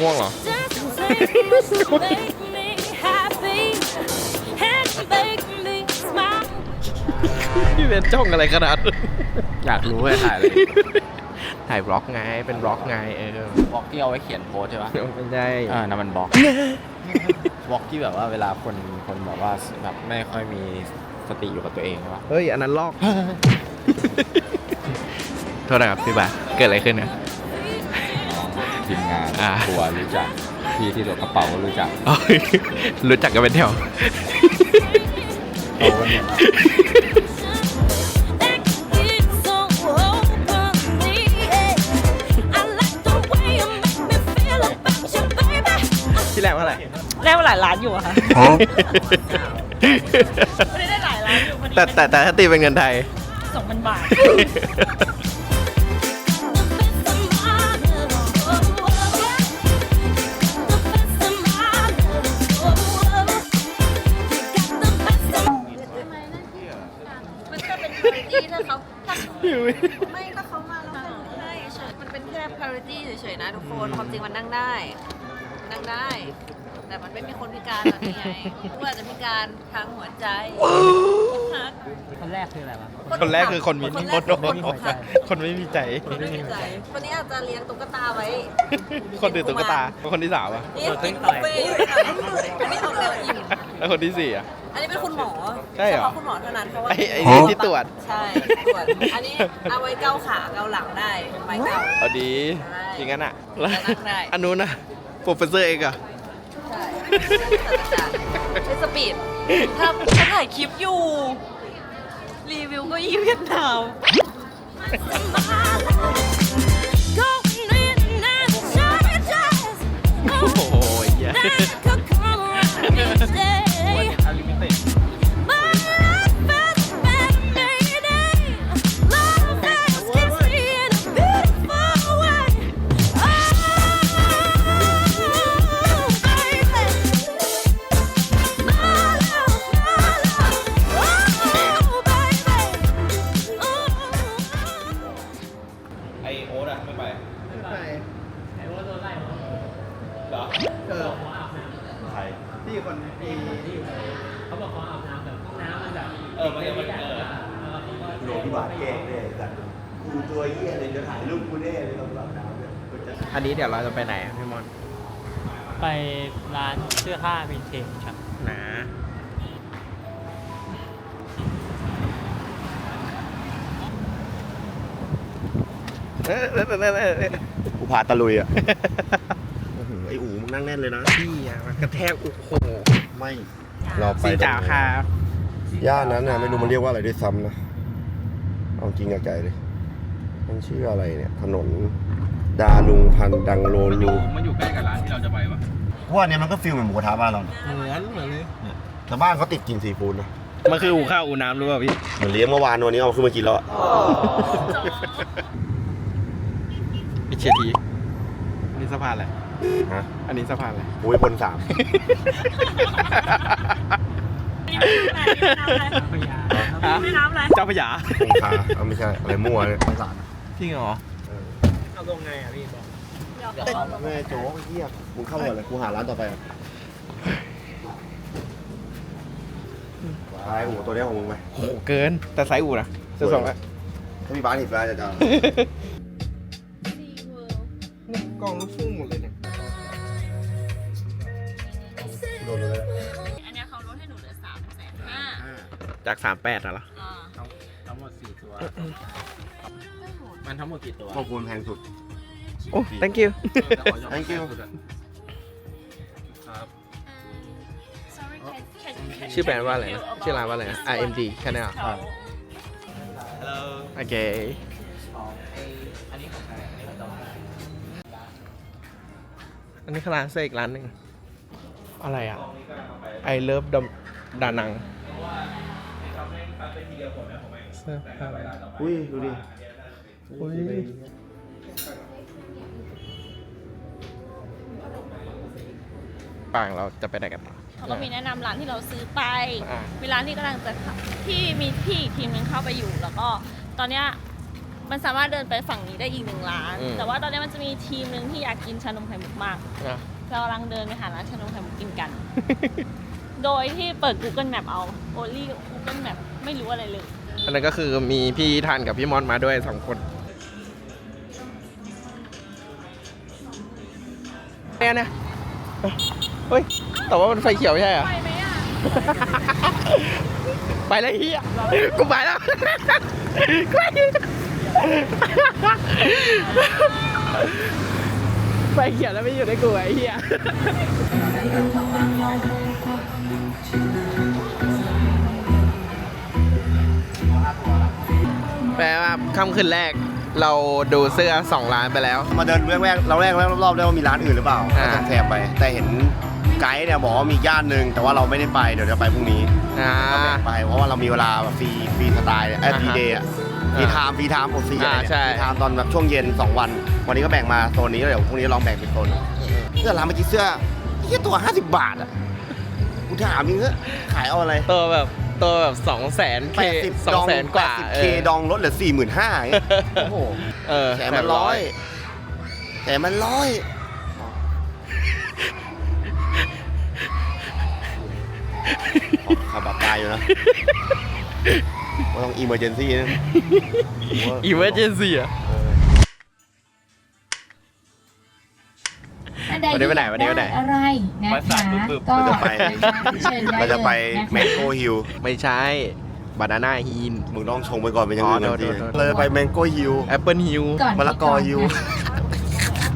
ง่วงเหรอ พี่เบนจ้องอะไรขนาดนั้นอยากรู้เลยถ่ายเลยถ่ายบล็อกไง เป็นบล็อกไงเออบล็อกที่เอาไว้เขียนโพสใช่ปะไม่ใช่อ่านั่นมันบล็อกบล็อกที่แบบว่าเวลาคนคนแบบว่าแบบไม่ค่อยมีสติอยู่กับตัวเองใช่ปะเฮ้ย อันนั้นลอก โทษนะครับพี่บาสเกิดอะไรขึ้นเนี่ย ทีมงานอ่าตัวรู้จักพี่ที่ตกกระเป๋าก็รู้จักโอ้ยรู้จักกันเป็นแถวเอาวันเนี่ยที่แรกว่าอะไรได้มาหลายล้านอยู่อะค่ะไม่ได้ได้หลายล้านอยู่พอดีแต่แต่แต่ถ้าตีเป็นเงินไทย สองพันบาท ไม่ก็เขามาแล้วให้เฉยมันเป็นแค่ priority เฉยๆนะทุกคน ความจริงมันนั่งได้ นั่งได้ แต่มันไม่มีคนพิการตอนนี้ไงกูอาจจะพิการทางหัวใจหัก คนแรกคืออะไรวะ คนแรกคือคนมีคนแรคกนคือคนอกหักคนไม่มีใจ คนไม่มีใจคนนี้อาจจะเลี้ยงตุ๊กตาไว้ คนถือตุ๊กตา คนที่สามอะนี่กินบุฟเฟ่ต์อันนี้ออกแนวอิ่ม แล้วคนที่สี่อะ อันนี้เป็นคุณหมอใช่เหรอฉพาะคุณหมอเท่านั้นเพราะว่าไอ้ไอ้นี่ที่ตรวจ ใช่ตรวจอันนี้เอาไว้เกาขาเกาหลังได้เป็นไม้เกา เอาดีใช่อย่างนั้นอะแล้วนั่งได้ อันนู้นนะโปรเฟสเซอร์เองอะ ใช่ใช้สปีดถ้าถ้าถ่ายคลิปอยู่ รีวิวเก็ยี่เวียดนามโอ้โหเหี้ย ตัวเหี้ยเลยจะถ่ายรูปกูแน่เลยตอนหลับน้ำเนี่ยกูจะอันนี้เดี๋ยวเราจะไปไหนอะพี่มอนไปร้านเสื้อผ้าวินเทจครับนะเออเออเออเออเออกูพาตะลุยอะ ไอ้อูมึงนั่งแน่นเลยนะ พี่อะมันกระแทกโอ้โหไม่เราไปสินจ่าครับย่านนั้นน่ะไม่รู้มันเรียกว่าอะไรด้วยซ้ำนะ เอาจริงกับใจเลย มันชื่ออะไรเนี่ย ถนน ดาลุงพันดังโลลูมันอยู่ใกล้กับร้านที่เราจะไปปะว่าเนี่ยมันก็ฟิลเหมือนหมูกระทะบ้านเราเนี่ยเหมือนเหมือนเลยแต่บ้านเขาติดกินซีฟู้ดนะมันคืออูข้าวอูน้ำรู้ป่ะพี่ เหมือนเลี้ยงเมื่อวานวันนี้เอาขึ้นมากินแล้วอะอิเชียทีอันนี้สะพานอะไรฮะอันนี้สะพานอะไรอุ้ยพลสามพยาไม่น้ำอะไรเจ้าพระยาคงคาเอาไม่ใช่อะไรมั่วเนี่ย จริงเหรอเอาลงไงอะพี่บอกแม่โจ๊กไอ้เหี้ยมึงเข้ามาเลยกูหาร้านต่อไปอะไปอูตัวเนี้ยของมึงไหมโอ้โหเกิน แต่ไซส์อูนะจะสองละถ้ามีบ้านอีกแล้วจะจะเนี่ยกล่องลูกฟุ้งหมดเลยเนี่ยโดนเลยอันเนี้ยเขาลดให้หนูเหลือสามแสนห้าจากสามแปดอะเหรออ่าทั้งหมดสี่ตัว มันทั้งหมดกี่ตัวขอบคุณแพงสุด โอ้ thank you Thank you ชื่อแบรนด์ว่าอะไรนะชื่อร้านว่าอะไรนะ RMD Channel โอเคอันนี้คือร้านเสื้ออีกร้านหนึ่งอะไรอะ I love ดดานังเสื้อผ้าอุ้ยดูดิ อุ้ยป่างเราจะไปไหนกันต่อเขาก็มีแนะนำร้านที่เราซื้อไป อ่า มีร้านที่กำลังจะเข้าที่มีพี่อีกทีมหนึงเข้าไปอยู่ แล้วก็ตอนเนี้ยมันสามารถเดินไปฝั่งนี้ได้อีกหนึ่งร้าน อืม แต่ว่าตอนเนี้ยมันจะมีทีมหนึ่งที่อยากกินชานมไข่มุกมากนะเรากำลังเดินไปหาร้านชานมไข่มุกกินกัน โดยที่เปิด Google Map เอาโอลี่ Google Map ไม่รู้อะไรเลย อันนั้นก็คือมีพี่ทันกับพี่มอนมาด้วยสองคน เนี่ยเนี่ยเฮ้ย แต่ว่ามันไฟเขียวไม่ใช่เหรอ ไปไหมอะ ไปเลยเฮียกูไปแล้วไฟเขียวแล้วไม่อยู่ในกูไอ้เฮียแปลว่าค่ำคืนแรก เราดูเสื้อสองร้านไปแล้ว มาเดินแรกๆเราแรกรอบๆได้ว่ามีร้านอื่นหรือเปล่าอ่า ก็แทบไป แต่เห็นไกด์เนี่ยบอกว่ามีย่านหนึ่งแต่ว่าเราไม่ได้ไปเดี๋ยวจะไปพรุ่งนี้อ่าก็แบ่งไปเพราะว่าเรามีเวลาแบบฟรีฟรีสไตล์ไอ้อ่าฮะฟรีเดย์อะฟรีไทม์ฟรีไทม์ผมฟรีอะไรอ่าเนี่ยใช่ฟรีไทม์ตอนแบบช่วงเย็น 2 วัน วันนี้ก็แบ่งมาโซนนี้แล้วเดี๋ยวพรุ่งนี้ลองแบ่งเป็นโซนเสื้อร้านเมื่อกี้เสื้อเหี้ยตัว 50 บาทอะกูถามจริงเถอะขายเอาอะไร ตัวแบบ ตัวแบบสองแสนเค80สองแสนกว่า80 k ดองลดเหลือ 45,000อย่างเงี้ยโอ้โหเออแถมมันร้อยแถมมันร้อยขับแบบตายอยู่นะว่าต้องอิมเมอร์เจนซี่นะอีเวอ นซี่อะวันนี้ไปไหนวันนี้ไปไหนอะไรนะคะก็เราจะไป เชิญได้เราจะไปเลยนะคะแมงโก้ฮิลไม่ใช่ บานาน่าฮินมึงต้องชงไปก่อนเป็นอย่างอื่นอ๋อทันทีโทษโทษเราจะไปแมงโก้ฮิลแอปเปิลฮิลก่อนมะละกอฮิวนะคะ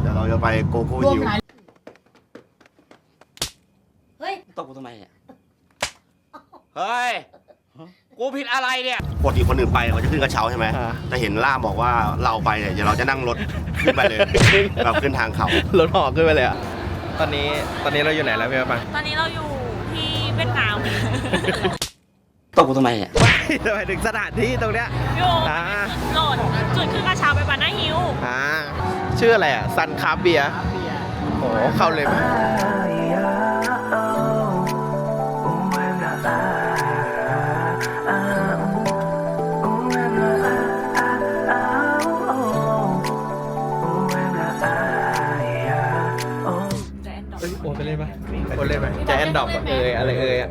เดี๋ยวเราจะไปโกโก้รวมฮิลหาตบกูทำไมเนี่ย เฮ้ย กูผิดอะไรเนี่ยปกติคนอื่นไปเขาจะขึ้นกระเช้าใช่ไหมอ่า แต่เห็นล่ามบอกว่าเราไปเนี่ยเดี๋ยวเราจะนั่งรถขึ้นไปเลยแบบขึ้นทางเขารถหอขึ้นไปเลยอะ ตอนนี้ตอนนี้เราอยู่ไหนแล้วพี่ปังตอนนี้เราอยู่ที่เวียดนามตบกูทำไมเนี่ยทำไมถึงสถานที่ตรงเนี้ย อยู่อ่า โหลดจุดขึ้นกระเช้าไปบานาฮิลอ่าชื่ออะไรอะซันคาเบียโอ้โหเข้าเลยไหมเโอนเลยไหมจะแอนดอปเอยอะไรเอยอะ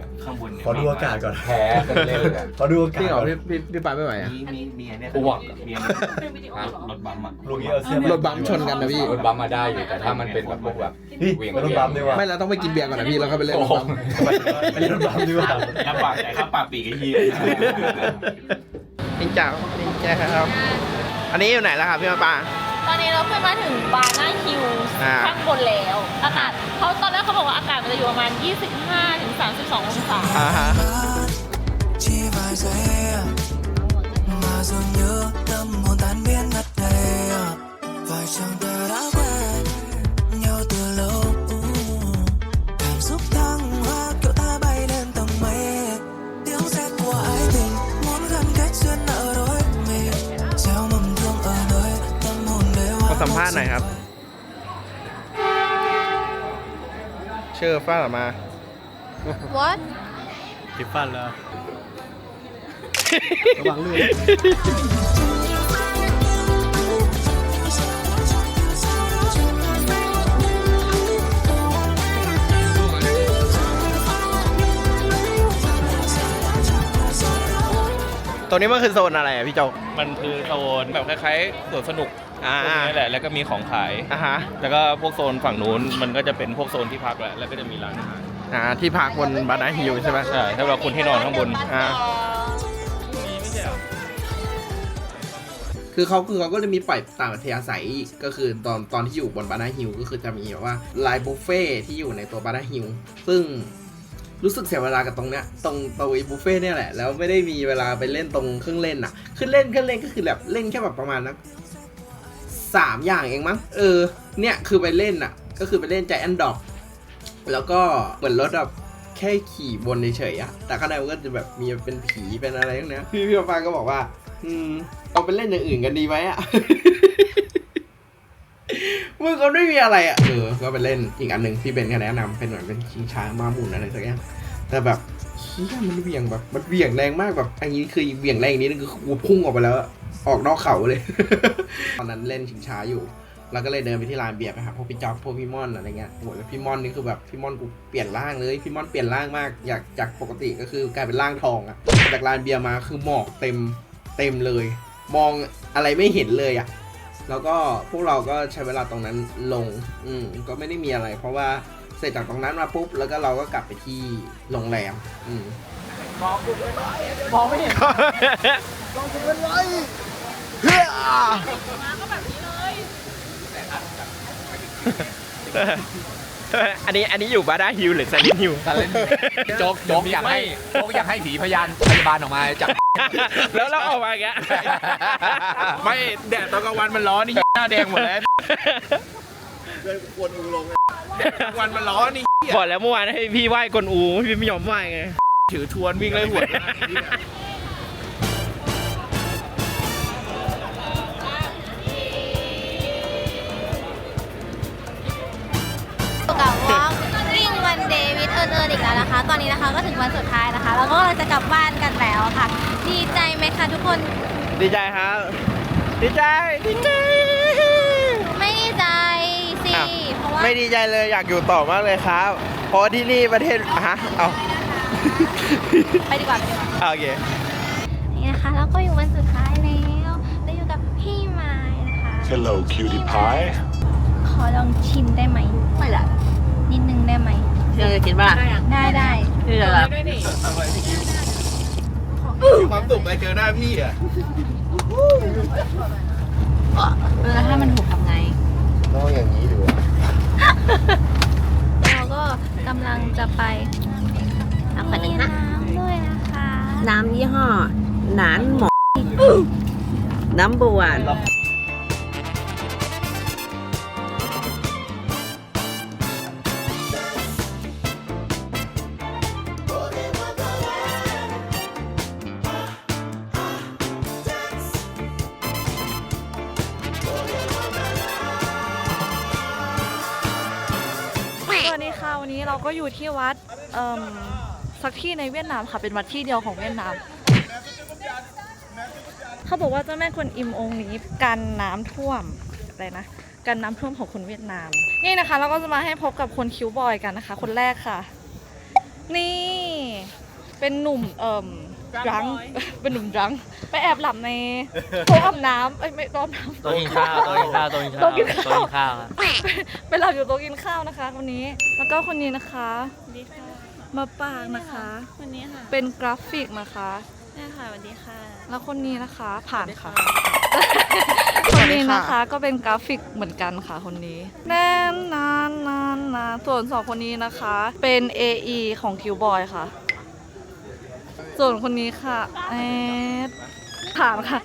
ขอดูอากาศก่อนแพ้กันเล่นกันขอดูอาจริกางศเหรอพี่พี่พี่ปาไม่ไหวอะอ้วกรถบัมอะลุงนี้เอาเสื้อรถบัมชนกันนะพี่รถบัมมาได้อยู่แต่ถ้ามันเป็นแบบพวกแบบเฮ้ยเหวี่ยง รถบัมดีกว่าไม่เราต้องไปกินเบียร์ก่อนนะพี่แล้วค่อยไปเล่นรถบัมไปเล่นรถบัมดีกว่าน้ำปากแต่ข้าปากปีกไอ้เหี้ยนินจานินจาครับ อันนี้อยู่ไหนแล้วครับพี่มาปาต อนนี้เราขึ้นมาถึงบานาฮิลอ่า ข้างบนแล้ว อากาศเขาตอนแรกเขาบอกว่าอากาศมันจะอยู่ประมาณ 25ถึง32 องศา อ่าฮะ chỉ vài giây mà dường như tâm hồn tan biến mất đây phải chăng ta đã ภาษณ์หน่อยครับชื่อฟ้าหรือมา What ติดฟันแล้ว ระวังลื่นตัวนี้มันคือโซนอะไรอะพี่โจกมันคือโซนแบบคล้ายๆสวนสนุก อ่าพวกนี้แหละแล้วก็มีของขาย อ่าฮะแล้วก็พวกโซนฝั่งนู้นมันก็จะเป็นพวกโซนที่พักแหละแล้วก็จะมีร้านอาหารอ่าที่พักบนบานาฮิลใช่ไหมใช่ถ้าเราคนที่นอนข้างบน อ่ามีไม่ใช่เหรอคือเขาคือเขาก็จะมีปล่อยตามอัธยาศัยอีกก็คือตอนตอนที่อยู่บนบานาฮิลก็คือจะมีแบบว่าไลน์บุฟเฟ่ที่อยู่ในตัวบานาฮิลซึ่งรู้สึกเสียเวลากับตรงเนี้ยตรงตัวไอ้บุฟเฟ่เนี่ยแหละแล้วไม่ได้มีเวลาไปเล่นตรงเครื่องเล่นอะคือเล่นเครื่องเล่นก็คือแบบเล่นแค่แบบประมาณนัก สามอย่างเองมั้ง เออ เนี่ย คือไปเล่นอะ ก็คือไปเล่นใจแอนดอก แล้วก็เหมือนรถแบบแค่ขี่บนเฉยๆอะแต่ข้างในมันก็จะแบบมีเป็นผีเป็นอะไรอย่างเนี้ยพี่พี่ฟ้าก็บอกว่า อืมเอาไปเล่นอย่างอื่นกันดีไหมอะมึงก็ไม่มีอะไรอะ เออ ก็ไปเล่นอีกอันหนึ่งที่เบนแนะนำเป็นเหมือนเป็นชิงช้ามาหมุนอะไรสักอย่าง แต่แบบ ฮียมันเหวี่ยงแบบมันเหวี่ยงแรงมากแบบอันนี้คือเหวี่ยงแรงอย่างนี้นึงคือกูพุ่งออกไปแล้ว ออกนอกเขาเลย ตอนนั้นเล่นชิงช้าอยู่แล้วก็เลยเดินไปที่ร้านเบียร์ไปหาพวกพี่จ๊อบพวกพี่ม่อนอะไรเงี้ยโหแล้วพี่ม่อนนี่คือแบบพี่ม่อนกูเปลี่ยนร่างเลยพี่ม่อนเปลี่ยนร่างมากอยากจากปกติก็คือกลายเป็นร่างทองอะจากร้านเบียร์มาคือหมอกเต็มเต็มเลย มองอะไรไม่เห็นเลยอะแล้วก็พวกเราก็ใช้เวลาตรงนั้นลง อืมก็ไม่ได้มีอะไร เพราะว่า เสร็จจากตรงนั้นมาปุ๊บแล้วก็เราก็กลับไปที่โรงแรมอืมอันนี้อันนี้อยู่บาร์ดาฮิลหรือซาลินฮิลโจ๊กโจ๊กอยากให้โจ๊กอยากให้ผีพยานพยาบาลออกมาจับแล้วเราออกมาอย่างเงี้ยไม่แดดตอนกลางวันมันร้อนนี่หน้าแดงหมดแล้ว แดดกลางวันมันร้อนนี่บอกแล้วเมื่อวานให้พี่ไหว้กวนอูพี่ไม่ยอมไหว้ไงถือทวนวิ่งไล่หัวกับวอล์กวิ่งวันเดย์วิดเอิร์นเอิร์นอีกแล้วนะคะ ตอนนี้นะคะก็ถึงวันสุดท้ายนะคะ แล้วก็เราจะกลับบ้านกันแล้วค่ะ ดีใจไหมคะทุกคน ดีใจครับ ดีใจ ดีใจ ไม่ดีใจเลยอยากอยู่ต่อมากเลยครับ เพราะที่นี่ประเทศฮะเอาไปดีกว่าไปดีกว่าโอเคนี่นะคะแล้วก็อยู่วันสุดท้ายแล้วแล้วอยู่กับพี่ไม้นะคะ Hello, cutie pie. ขอลองชิมได้ไหมไม่ละนิดนึงได้ไหมเธอจะกินป่ะได้ได้เธอจะแบบความสุขไปเจอหน้าพี่อะเออถ้ามันถูกทำไงต้องอย่างนี้ดีกว่า เราก็กำลังจะไปเอาขวดหนึ่งนะน้ำด้วยนะคะ น้ำยี่ห้อหนานหมอน้ำบวานส อยู่ที่วัดเอ่มสักที่ในเวียดนามค่ะ เป็นวัดที่เดียวของเวียดนาม เขาบอกว่าเจ้าแม่กวนอิมองค์นี้กันน้ำท่วมอะไรนะ กันน้ำท่วมของคนเวียดนาม นี่นะคะ เราก็จะมาให้พบกับคนคิวบอยกันนะคะ คนแรกค่ะ นี่ เป็นหนุ่มเอ่มรังเป็นหนุ่มรัง ไปแอบหลับในโต๊ะอาบน้ำเอ้ยไม่โต๊ะอาบน้ำ โต๊ะกินข้าวโต๊ะกินข้าว โต๊ะกินข้าวโต๊ะกินข้าวโต๊ะกินข้าวครับไปหลับอยู่โต๊ะกินข้าวนะคะคนนี้ แล้วก็คนนี้นะคะดีค่ะมาปางนะคะคนนี้ค่ะเป็นกราฟิกนะคะได้ค่ะสวัสดีค่ะแล้วคนนี้นะคะผ่านค่ะ คนนี้นะคะก็เป็นกราฟิกเหมือนกันค่ะคนนี้แน่นนานนานนานส่วนสองคนนี้นะคะ เป็น AE ของคิวบอยค่ะ ส่วนคนนี้ค่ะแอดผ่านค่ะ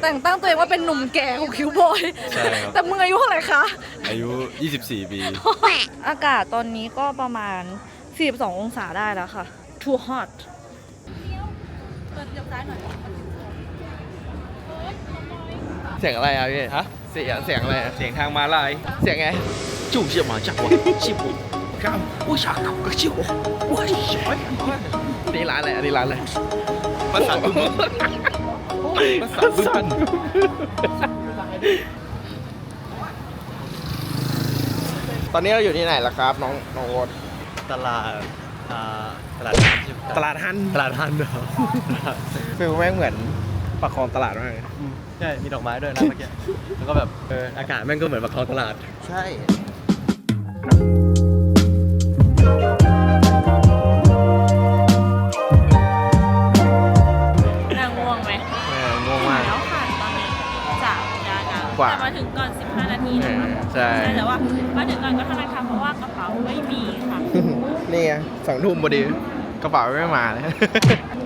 แต่งตั้งตัวเองว่าเป็นหนุ่มแก่ของคิวบอย ใช่ครับ แต่มึงอายุเท่าไหร่คะ อายุ 24 ปี อากาศตอนนี้ก็ประมาณ 42 องศาได้แล้วค่ะ too hot เสียงอะไรอะพี่ฮะ เสียงเสียงอะไรอะเสียงทางมาลาย เสียงไงจู่เสียมาจากวะชิบุ ก้าวอุ้ยฉากกับกระชิวว้ายนี่ร้านอะไรอันนี้ร้านอะไรภาษาบึ้มภาษาบึ้มตอนนี้เราอยู่ที่ไหนล่ะครับ น้องน้องโอ๊ตตลาดอ่าตลาดน้ำใช่ไหมตลาดฮันตลาดฮันเหรอฟิลแม่งเหมือนประคองตลาดมากเลยใช่ มีดอกไม้ด้วยนะเมื่อกี้ แล้วก็แบบ เออ อากาศแม่งก็เหมือนประคองตลาด ใช่ กว่า แต่มาถึงก่อน 15 นาทีนะคะใช่ แต่ว่ามาถึงก่อนก็ธนาคารเพราะว่ากระเป๋าไม่มีค่ะ นี่ไงสองทุ่มพอดีกระเป๋าไม่มาเลย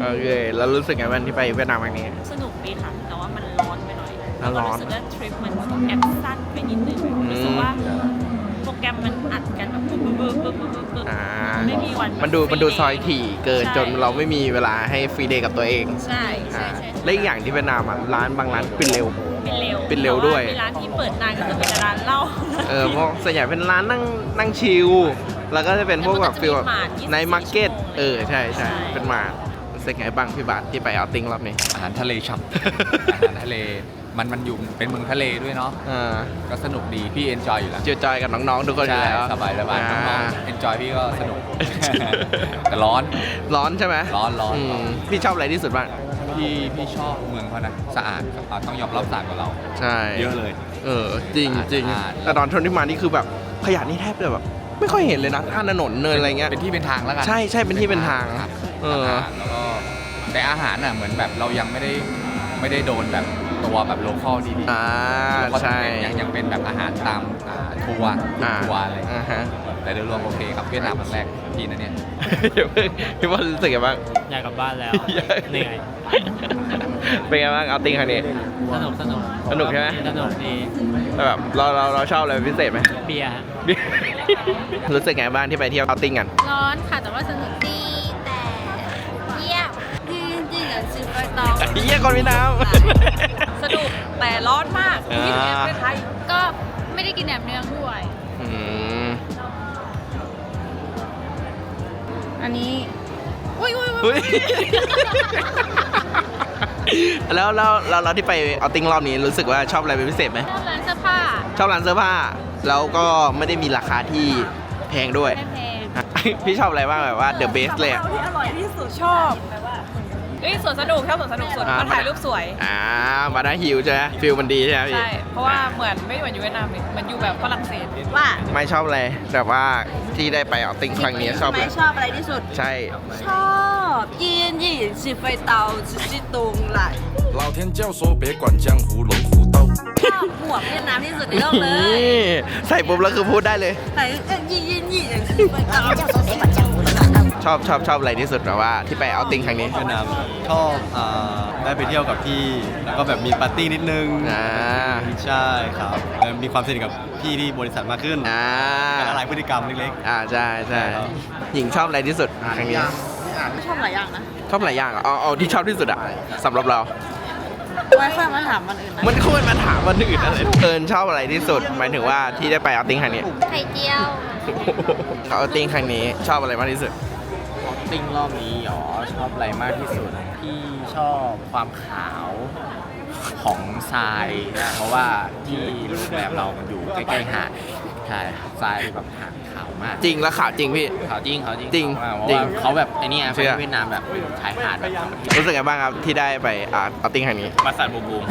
โอเคแล้วรู้สึกไงวันที่ไปเวียดนามครั้งนี้ สนุกดีค่ะ แต่ว่ามันร้อนไปหน่อยอะร้อนก็รู้สึกว่าทริปมันแอบสั้นไปนิดนึงรู้สึกว่าโปรแกรมมันอัดกันแบบปึ๊บปึ๊บปึ๊บปึ๊บปึ๊บปึ๊บอ่า ไม่มีวัน มันดู free มันดู day ซอยถี่เกินใช่ จนเราไม่มีเวลาให้ฟรีเดย์กับตัวเองใช่ใช่อ่าใช่และอีกอย่างที่เวียดนามอะร้านบางร้านปิดเร็ว เป็นเร็วเป็นเร็วด้วย แต่ามีร้านที่เปิดนานก็คือเป็นร้านเหล้า เออเพราะส่วนใหญ่เป็นร้านนั่งนั่งชิล แล้วก็จะเป็นพวกแบบฟิลแบบในมาร์เก็ต เออใช่ใช่เป็นมาร์รู้สึกไงบ้างพี่บาทที่ไปเอาติ้งรอบนี้ อาหารทะเลฉ่ำ อาหารทะเลมันมันอยู่เป็นเมืองทะเลด้วยเนาะอ่าก็สนุกดีพี่เอนจอยอยู่แล้วเจียวจอยกับน้องๆทุกคนอยู่ใช่แล้วสบายสบายน้องๆเอนจอยพี่ก็สนุก แต่ร้อนร้อนใช่ไหมร้อนร้อนมพี่ชอบอะไรที่สุดบ้าง พี่พี่ชอบเมืองเขานะสะอาดอะต้องยอมรับสะอาดกว่าเรา ใช่เยอะเลย เออจริงจริงสะอาดแต่ตอนทนที่มานี่คือแบบขยะนี่แทบจะแบบไม่ค่อยเห็นเลยนะข้างถนนเนินอะไรเงี้ย เป็นที่เป็นทางแล้วกันใช่ใช่เป็นที่เป็นทางครับเออสะอาดแล้วก็แต่อาหารน่ะเหมือนแบบเรายังไม่ได้ไม่ได้โดนแบบ ตัวแบบโลคอลดีๆอ่าแล้วก็ใช่ ยังยังเป็นแบบอาหารตามอ่าทัวร์อ่าทัวร์อะไรอ่าฮะ แต่โดยรวมโอเคครับเวียดนามครั้งแรกพี่นะเนี่ยเดี๋ยวพี่บอลรู้สึกไงบ้าง อยากกลับบ้านแล้ว เหนื่อย เป็นไงบ้างเอาติ้งครั้งนี้ สนุกสนุกสนุกใช่ไหม สนุกดี แล้วแบบเราเราเราชอบอะไรเป็นพิเศษไหมเบียร์ฮะ รู้สึกไงบ้างที่ไปเที่ยวเอาติ้งกัน ร้อนค่ะ แต่ว่าสนุกดีแต่เยี่ยมที่จริงๆอะซื้อไปตองเยี่ยคนพี่น้ส นุกแต่ร้อนมากอ่าที่ประเทศไทยก็ไม่ได้กินแหนมเนืองด้วย อืมอันนี้อุ้ยอุ้ยอุ๊ยแล้วแล้วแล้วเราที่ไปเอาติ้งรอบนี้รู้สึกว่าชอบอะไรเป็นพิเศษไหม ชอบร้านเสื้อผ้าชอบร้านเสื้อผ้า แล้วก็ไม่ได้มีราคาที่แพงด้วย แพง พี่ชอบอะไรบ้างแบบว่า the best เลยอะ ที่อร่อยที่สุดชอบ เอ้ยสวนสนุกชอบสวนสนุกสวน อ่า มาถ่ายรูปสวย อ่ามาได้ฮิวใช่ไหมฟิลมันดีใช่ไหมพี่ ใช่ เพราะว่าเหมือนไม่เหมือนอยู่เวียดนามเลยมันอยู่แบบฝรั่งเศสว่า ไม่ชอบอะไรแบบว่าที่ได้ไปเอาติ้งครั้งนี้ชอบอะไร ชอบอะไรที่สุด ใช่ ชอบยินยิน是飞刀只是动来老天教唆别管江湖龙虎斗。 ชอบหมวกเวียดนามที่สุดในโลกเลย นี่ใส่ปุ๊บแล้วคือพูดได้เลย แต่ยินยินยิน是飞刀 ชอบชอบชอบอะไรที่สุดแบบว่าที่ไปเอาติ้งครั้งนี้เวียดนามชอบอ่าได้ไปเที่ยวกับพี่แล้วก็แบบมีปาร์ตี้นิดนึงอ่าใช่ครับแล้วมีความสนิทกับพี่ที่บริษัทมากขึ้นอ่าการละลายพฤติกรรมเล็ก อ่าใช่ใช่ใช่ครับ หญิงชอบอะไรที่สุดครั้งนี้ชอบหลายอย่างนะชอบหลายอย่างอะเอาเอาที่ชอบที่สุดอะสำหรับเรา ไว้ค่อยมาถามมันอื่นนะมันควรมาถามวันอื่นอะไรเอิญชอบอะไรที่สุดหมายถึงว่าที่ได้ไปเอาติ้งครั้งนี้ไข่เจียว เอาติ้งครั้งนี้ชอบอะไรมากที่สุด ติ้งรอบนี้อ๋อชอบอะไรมากที่สุดพี่ชอบความขาวของทรายนะเพราะว่าที่โรงแรมเรามันอยู่ใกล้ๆหาดใช่ทรายแบบหาดขาวมากจริงแล้วข่าวจริงพี่ ขาวจริงขาวจริงจริงขาวมากเพราะจริงว่าเขาแบบไอ้เนี่ยเชื่อ เวียดนามแบบชายหาดแบบรู้สึกไงบ้างครับที่ได้ไปอ่าเอาติ้งครั้งนี้มาสัตว์บูมบูม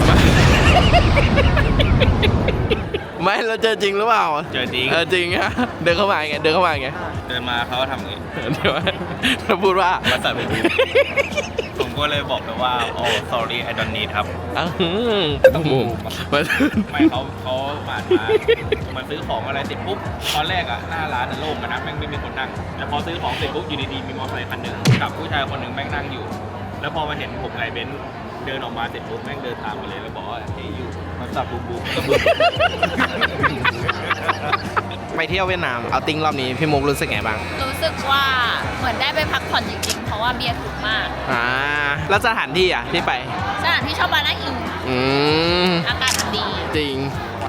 ไม่เราเจอจริงหรือเปล่าเจอจริง เออจริงฮะเดินเข้ามาไงเดินเข้ามาไงเดินมาเขาก็ทำอย่างนี้เดี๋ยวเราพูดว่ามาสัตว์บูมบูมผมก็เลยบอกไปว่าโอ้ sorry I don't need ครับ อ้าวต้องมุมมาไม่เขาเขาผ่านมามาซื้อของอะไรเสร็จปุ๊บ ตอนแรกอะหน้าร้านอะโล่งอะนะแม่งไม่มีคนนั่งแต่พอซื้อของเสร็จปุ๊บอยู่ดีๆมีมอเตอร์ไซค์คันหนึ่งกับผู้ชายคนหนึ่งแม่งนั่งอยู่ แล้วพอมาเห็นผมไงเบนซ์ เดินออกมาเสร็จปุ๊บแม่งเดินตามมาเลยแล้วบอกว่าเฮ้ยอยู่มาสับบูมบูมก็บูมไปเที่ยวเวียดนาม เอาติ้งรอบนี้พี่มุกรู้สึกไงบ้าง รู้สึกว่าเหมือนได้ไปพักผ่อนจริงๆ เพราะว่าเบียร์ถูกมาก อ่า แล้วสถานที่อะที่ไป สถานที่ชอบบานาอิวอืม อากาศมันดี จริง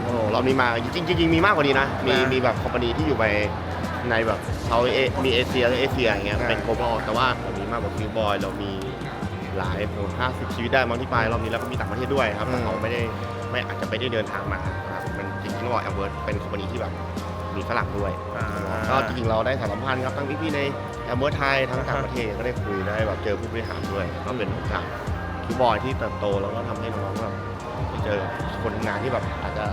โอ้เรามีมาจริงๆจริงๆมีมากกว่านี้นะมีอ่ามีมีแบบคอมพานีที่อยู่ไปในแบบเขาเอมีเอเชียและเอเชียอย่างเงี้ยอ่าเป็น global แต่ว่าเรามีมากกว่าฟิวบอยเรามี หลายผมห้าสิบชีวิตได้บางที่ไปรอบนี้แล้วก็มีต่างประเทศด้วยครับแต่เขาไม่ได้ไม่อาจจะไม่ได้เดินทางมาครับมันจริงๆต้องบอกแอมเวิร์ดเป็นคอมพานีที่แบบมีฝรั่งด้วยอ่าก็จริงๆเราได้สารสัมพันธ์ครับทั้งพี่ๆในแอมเวิร์ดไทยทั้งต่างประเทศก็ได้คุยได้แบบเจอผู้บริหารด้วยก็เป็นโอกาสคิวบอยที่เติบโตแล้วก็ทำให้น้องๆแบบไปเจอคนทำงานที่แบบอาจจะ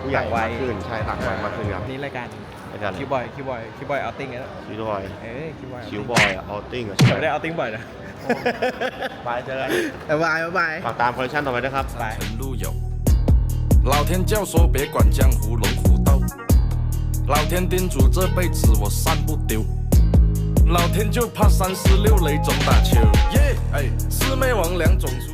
ผู้ใหญ่มากขึ้นใช่หลากหลายมากขึ้นครับนี่รายการรายการคิวบอยคิวบอยคิวบอยเอาติ้งแล้วคิวบอยเอ้ยคิวบอยคิวบอยออติ้งอะไม่ได้เอาติ้งบ่อยนะ ไปเจอกัน บ๊ายบายบ๊ายบาย ฝากตามคอลเลคชันต่อไปนะครับ 前路有。老天教唆别管江湖龙虎斗，老天叮嘱这辈子我散不丢，老天就怕三十六雷中打球，耶，哎，魑魅魍魉总出。